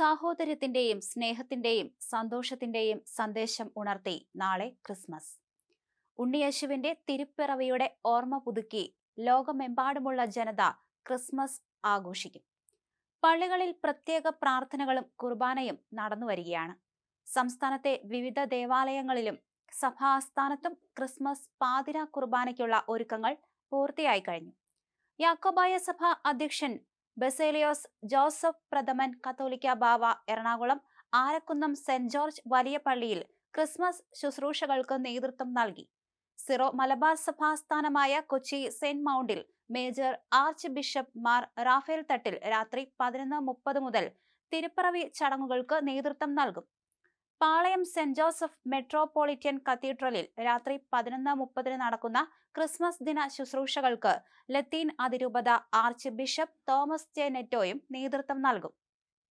സാഹോദര്യത്തിന്റെയും സ്നേഹത്തിന്റെയും സന്തോഷത്തിന്റെയും സന്ദേശം ഉണർത്തി നാളെ ക്രിസ്മസ്. ഉണ്ണിയേശുവിന്റെ തിരുപ്പിറവിയുടെ ഓർമ്മ പുതുക്കി ലോകമെമ്പാടുമുള്ള ജനത ക്രിസ്മസ് ആഘോഷിക്കും. പള്ളികളിൽ പ്രത്യേക പ്രാർത്ഥനകളും കുർബാനയും നടന്നു വരികയാണ്. സംസ്ഥാനത്തെ വിവിധ ദേവാലയങ്ങളിലും സഭാസ്ഥാനത്തും ക്രിസ്മസ് പാതിര കുർബാനയ്ക്കുള്ള ഒരുക്കങ്ങൾ പൂർത്തിയായി കഴിഞ്ഞു. യാക്കോബായ സഭ അധ്യക്ഷൻ Baselios Joseph Prathaman Catholicos Bava Ernakulam. Arakkunnam Saint George വലിയ പള്ളിയിൽ ക്രിസ്മസ് ശുശ്രൂഷകൾക്ക് നേതൃത്വം നൽകി. സിറോ മലബാർ സഭാസ്ഥാനമായ Kochi saint മൗണ്ടിൽ major archbishop Mar Raphael Thattil രാത്രി പതിനൊന്ന് മുപ്പത് മുതൽ തിരുപ്പിറവി ചടങ്ങുകൾക്ക് നേതൃത്വം നൽകും. പാളയം സെന്റ് ജോസഫ് മെട്രോപൊളിറ്റൻ കത്തീഡ്രലിൽ രാത്രി പതിനൊന്ന് മുപ്പതിന് നടക്കുന്ന ക്രിസ്മസ് ദിന ശുശ്രൂഷകൾക്ക് ലത്തീൻ അതിരൂപത ആർച്ച് ബിഷപ്പ് തോമസ് ജെ നെറ്റോയും നേതൃത്വം നൽകും.